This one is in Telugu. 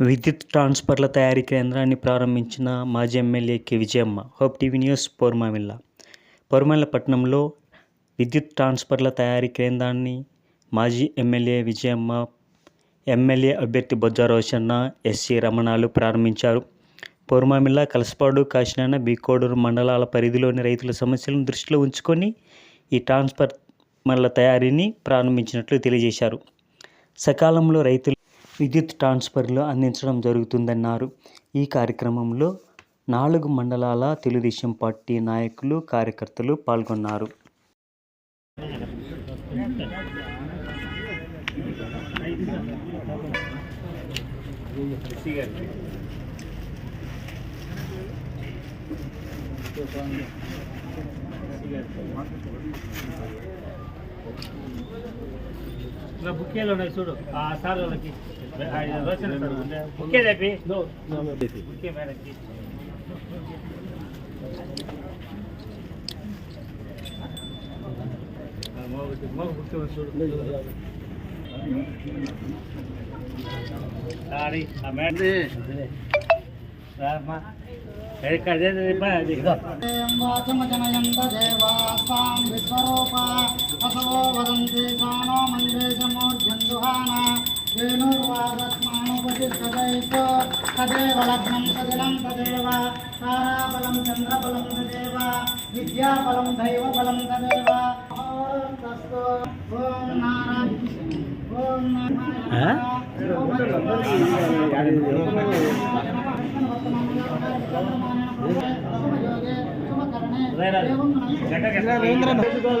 విద్యుత్ ట్రాన్స్ఫర్ల తయారీ కేంద్రాన్ని ప్రారంభించిన మాజీ MLA K. Vijayamma hope TV news Porumamilla Porumamilla పట్టణంలో విద్యుత్ ట్రాన్స్ఫర్ల తయారీ కేంద్రాన్ని మాజీ ఎమ్మెల్యే విజయమ్మ ఎమ్మెల్యే అభ్యర్థి బొజ్జా రోషన్న ఎస్సీ రమణాలు ప్రారంభించారు. పోర్మామిల్ల కలసపాడు కాశీనాన బీకోడూరు మండలాల పరిధిలోని రైతుల సమస్యలను దృష్టిలో ఉంచుకొని ఈ ట్రాన్స్ఫర్ మళ్ళ తయారీని ప్రారంభించినట్లు తెలియజేశారు. సకాలంలో రైతులు విద్యుత్ ట్రాన్స్ఫర్లు అందించడం జరుగుతుందన్నారు. ఈ కార్యక్రమంలో నాలుగు మండలాల తెలుగుదేశం పార్టీ నాయకులు కార్యకర్తలు పాల్గొన్నారు. ఇలా బుక్కేలు ఉన్నాయి చూడు ఆ సార్ వాళ్ళకి ఆయన రోషన్ సార్ బుక్కే తెప్పి బుక్కే మేడంకి మగ బుక్కే ఉంది చూడు సారీ ఆ మేడం అసవో వదంతి సానో మందేశమూర్జందుహాన వేణుర్వాదస్మానుపతిష్టదైతో తదేవ లగ్నం సదిలం తదేవ తారాబలం చంద్రబలం తదేవ విద్యాబలం దైవబలం తదేవ ఓం తస్తో ఓం నారాయణ ఓం ధూమకేతుగణాధ్యక్షో